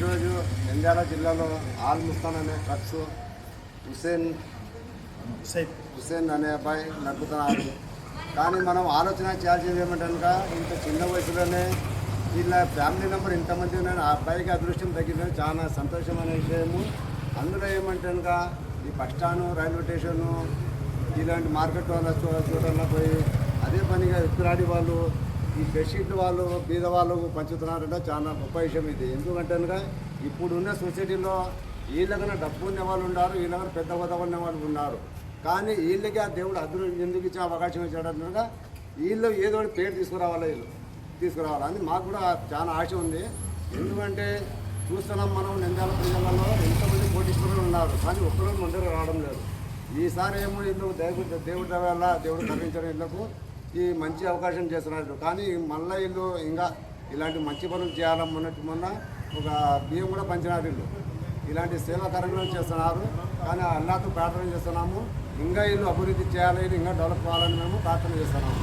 ఈరోజు నంద్యాల జిల్లాలో ఆల్ ముస్తాన్ అనే డ్రగ్స్ హుసేన్ హుసేన్ అనే అబ్బాయి నడుపుతున్నారు కానీ మనం ఆలోచన చేయాల్సింది ఏమంటే కనుక ఇంత చిన్న వయసులోనే వీళ్ళ ఫ్యామిలీ నెంబర్ ఇంతమంది ఉన్నాయని ఆ అబ్బాయికి అదృష్టం తగ్గిందని చాలా సంతోషమైన విషయము. అందులో ఏమంటే కనుక ఈ బస్ స్టాండ్ రైల్వే స్టేషను ఇలాంటి మార్కెట్ వాళ్ళ చూ- చూడాలన్నా పోయి అదే పనిగా ఎత్తురాడి వాళ్ళు ఈ బెడ్షీట్లు వాళ్ళు బీద వాళ్ళు పంచుతున్నారంటే చాలా గొప్ప విషయం ఇది. ఎందుకంటే కనుక ఇప్పుడున్న సొసైటీలో వీళ్ళకన్నా డబ్బు ఉన్న వాళ్ళు ఉన్నారు వీళ్ళకన్నా పెద్ద హోదా ఉన్న వాళ్ళు ఉన్నారు. కానీ వీళ్ళకి ఆ దేవుడు అదృ ఎందుకు ఇచ్చే అవకాశం ఇచ్చాడనగా వీళ్ళు ఏదో ఒకటి పేరు తీసుకురావాలి వీళ్ళు తీసుకురావాలి. అని మాకు కూడా చాలా ఆశ ఉంది. ఎందుకంటే చూస్తున్నాం మనం నిందాల ప్రజలలో ఎంతమంది కోటీశ్వరులు ఉన్నారు కానీ ఒక్కరోజు ముందర రావడం లేదు. ఈసారి ఏమో ఇల్లు దేవుడు దేవుడి వల్ల దేవుడు కరుణించిన వీళ్ళకు ఈ మంచి అవకాశం చేస్తున్నారు. కానీ మళ్ళీ వీళ్ళు ఇంకా ఇలాంటి మంచి పనులు చేయాలన్నట్టు మొన్న ఒక బియ్యం కూడా పంచినారు వీళ్ళు. ఇలాంటి సేవా కార్యక్రమాలు చేస్తున్నారు. కానీ అల్లాతో ప్రార్థన చేస్తున్నాము. ఇంకా వీళ్ళు అభివృద్ధి చేయాలని ఇంకా డెవలప్ కావాలని మేము ప్రార్థన చేస్తున్నాము.